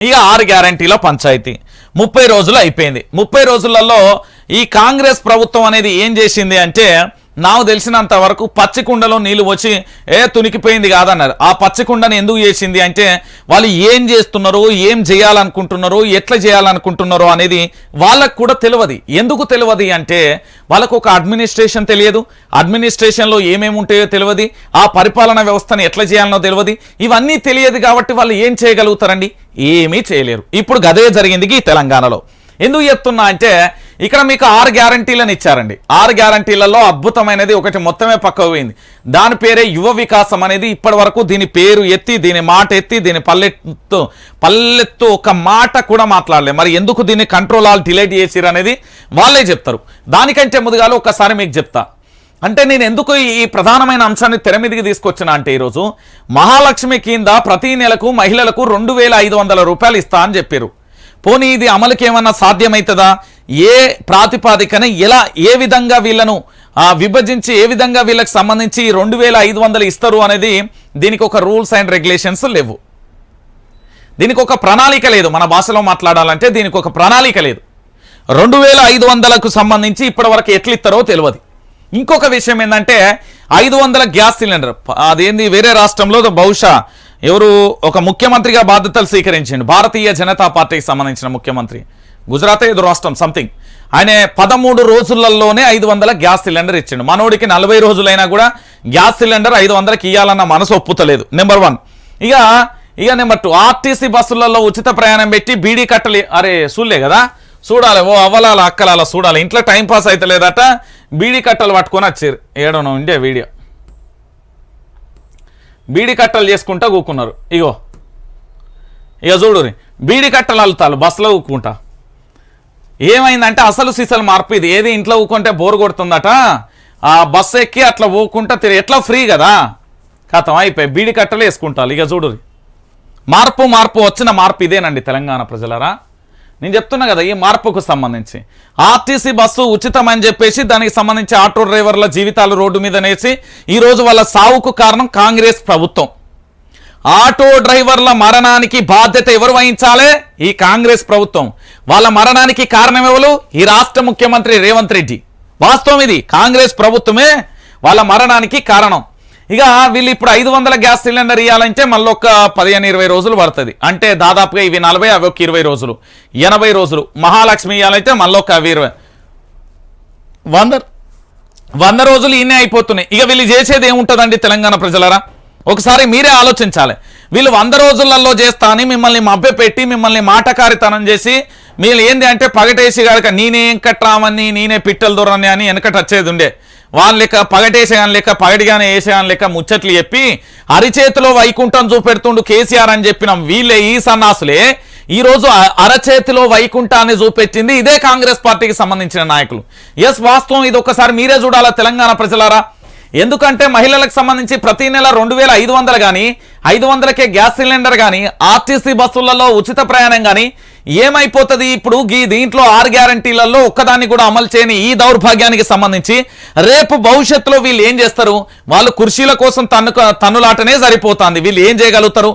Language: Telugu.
ఇక ఆరు గ్యారంటీల పంచాయతీ. ముప్పై రోజులు అయిపోయింది. ముప్పై రోజులలో ఈ కాంగ్రెస్ ప్రభుత్వం అనేది ఏం చేసింది అంటే నాకు తెలిసినంత వరకు పచ్చి కుండలో నీళ్ళు వచ్చి ఏ తునికిపోయింది కాదన్నారు. ఆ పచ్చికుండని ఎందుకు చేసింది అంటే వాళ్ళు ఏం చేస్తున్నారు ఏం చేయాలనుకుంటున్నారు ఎట్లా చేయాలనుకుంటున్నారు అనేది వాళ్ళకు కూడా తెలియదు. ఎందుకు తెలియదు అంటే వాళ్ళకు ఒక అడ్మినిస్ట్రేషన్ తెలియదు. అడ్మినిస్ట్రేషన్లో ఏమేమి ఉంటాయో తెలియదు. ఆ పరిపాలన వ్యవస్థను ఎట్లా చేయాలనో తెలియదు. ఇవన్నీ తెలియదు కాబట్టి వాళ్ళు ఏం చేయగలుగుతారండి? ఏమీ చేయలేరు. ఇప్పుడు గదే జరిగింది ఈ తెలంగాణలో. ఎందుకు చెప్తున్నా అంటే ఇక్కడ మీకు ఆరు గ్యారంటీలను ఇచ్చారండి. ఆరు గ్యారంటీలలో అద్భుతమైనది ఒకటి మొత్తమే పక్కకు పోయింది దాని పేరే యువ వికాసం అనేది ఇప్పటి వరకు దీని పేరు ఎత్తి దీని మాట ఎత్తి దీని పల్లెత్తు పల్లెత్తు ఒక మాట కూడా మాట్లాడలేదు. మరి ఎందుకు దీన్ని కంట్రోల్ ఆల్ డిలేట్ చేసిరు అనేది వాళ్ళే చెప్తారు. దానికంటే ముందుగాలు ఒకసారి మీకు చెప్తా. అంటే నేను ఎందుకు ఈ ప్రధానమైన అంశాన్ని తెర మీదకి తీసుకొచ్చిన అంటే ఈరోజు మహాలక్ష్మి కింద ప్రతి నెలకు మహిళలకు రెండు వేల ఐదు వందల రూపాయలు ఇస్తా అని చెప్పారు పోనీ ఇది అమలుకి ఏమన్నా సాధ్యమవుతుందా ఏ ప్రాతిపాదికన ఎలా ఏ విధంగా వీళ్ళను విభజించి ఏ విధంగా వీళ్ళకి సంబంధించి రెండు వేల ఐదు వందలు ఇస్తారు అనేది దీనికి ఒక రూల్స్ అండ్ రెగ్యులేషన్స్ లేవు. దీనికి ఒక ప్రణాళిక లేదు. మన భాషలో మాట్లాడాలంటే దీనికి ఒక ప్రణాళిక లేదు. రెండు వేల ఐదు వందలకు సంబంధించి ఇప్పటివరకు ఎట్లిస్తారో తెలియదు. ఇంకొక విషయం ఏంటంటే ఐదు వందల గ్యాస్ సిలిండర్ అదేంది వేరే రాష్ట్రంలో బహుశా ఎవరు ఒక ముఖ్యమంత్రిగా బాధ్యతలు స్వీకరించండి. భారతీయ జనతా పార్టీకి సంబంధించిన ముఖ్యమంత్రి. గుజరాత్ ఏదో రాష్ట్రం సంథింగ్ ఆయన పదమూడు రోజులలోనే ఐదు వందల గ్యాస్ సిలిండర్ ఇచ్చిండు. మనోడికి నలభై రోజులైనా కూడా గ్యాస్ సిలిండర్ ఐదు వందలకి ఇవ్వాలన్న మనసు ఒప్పుతలేదు. నెంబర్ వన్ ఇక ఇక నెంబర్ టూ ఆర్టీసీ బస్సులలో ఉచిత ప్రయాణం పెట్టి బీడీ కట్టలే. అరే చూడలే కదా. చూడాలి ఓ అవ్వలాల అక్కలాల చూడాలి. ఇంట్లో టైం పాస్ అయితే లేదట. బీడీ కట్టలు పట్టుకొని వచ్చారు. ఏడనో ఉండే వీడియో బీడీ కట్టలు చేసుకుంటా కూకున్నారు. ఇగో. ఇక చూడు బీడీ కట్టలు అల్లుతారు బస్సులో కూకుంటా. ఏమైందంటే అసలు సీసలు మార్పు ఇది. ఏది ఇంట్లో ఊకుంటే బోర్ కొడుతుందట. ఆ బస్సు ఎక్కి అట్లా ఊకుంటా తిరిగి ఎట్లా ఫ్రీ కదా? కథం అయిపోయి బీడి కట్టలు వేసుకుంటారు. ఇక చూడు మార్పు మార్పు వచ్చిన మార్పు ఇదేనండి తెలంగాణ ప్రజలరా. నేను చెప్తున్నా కదా ఈ మార్పుకు సంబంధించి. ఆర్టీసీ బస్సు ఉచితం అని చెప్పేసి దానికి సంబంధించి ఆటో డ్రైవర్ల జీవితాలు రోడ్డు మీద నేసి ఈరోజు వాళ్ళ సావుకు కారణం కాంగ్రెస్ ప్రభుత్వం. ఆటో డ్రైవర్ల మరణానికి బాధ్యత ఎవరు వహించాలి? ఈ కాంగ్రెస్ ప్రభుత్వం. వాళ్ళ మరణానికి కారణం ఎవరు? ఈ రాష్ట్ర ముఖ్యమంత్రి రేవంత్ రెడ్డి. వాస్తవం ఇది. కాంగ్రెస్ ప్రభుత్వమే వాళ్ళ మరణానికి కారణం. ఇక వీళ్ళు ఇప్పుడు ఐదు వందల గ్యాస్ సిలిండర్ ఇవ్వాలంటే మళ్ళీ ఒక పదిహేను ఇరవై రోజులు పడుతుంది. అంటే దాదాపుగా ఇవి నలభై అవి ఒక ఇరవై రోజులు. ఎనభై రోజులు. మహాలక్ష్మి ఇవ్వాలంటే మళ్ళీ ఒక అవి ఇరవై. వంద వంద రోజులు ఈయనే అయిపోతున్నాయి. ఇక వీళ్ళు చేసేది ఏముంటుందండి తెలంగాణ ప్రజలరా? ఒకసారి మీరే ఆలోచించాలి. వీళ్ళు వంద రోజులలో చేస్తా అని మిమ్మల్ని మభ్యపెట్టి మిమ్మల్ని మాటకారితనం చేసి మీరు ఏంది అంటే పగటేసి కనుక నేనే వెంకట్రామని నేనే పిట్టల దొరని అని వెనకట వచ్చేది ఉండే వాళ్ళ లెక్క పగటేసేగాని లెక్క పగటిగానే వేసేగాని లెక్క ముచ్చట్లు చెప్పి అరిచేతిలో వైకుంఠం చూపెడుతుండు కేసీఆర్ అని చెప్పినాం వీళ్ళే ఈ సన్నాసులే ఈ రోజు అరచేతిలో వైకుంఠాన్ని చూపెట్టింది ఇదే కాంగ్రెస్ పార్టీకి సంబంధించిన నాయకులు. ఎస్ వాస్తవం ఇది ఒకసారి మీరే చూడాలా తెలంగాణ ప్రజలారా? ఎందుకంటే మహిళలకు సంబంధించి ప్రతి నెల రెండు వేల ఐదు వందలు కానీ ఐదు వందలకే గ్యాస్ సిలిండర్ కానీ ఆర్టీసీ బస్సులలో ఉచిత ప్రయాణం కానీ ఏమైపోతుంది? ఇప్పుడు ఈ దీంట్లో ఆరు గ్యారంటీలలో ఒక్కదాన్ని కూడా అమలు చేయని ఈ దౌర్భాగ్యానికి సంబంధించి రేపు భవిష్యత్తులో వీళ్ళు ఏం చేస్తారు? వాళ్ళు కుర్చీల కోసం తన్ను తన్నులాటనే సరిపోతుంది. వీళ్ళు ఏం చేయగలుగుతారు?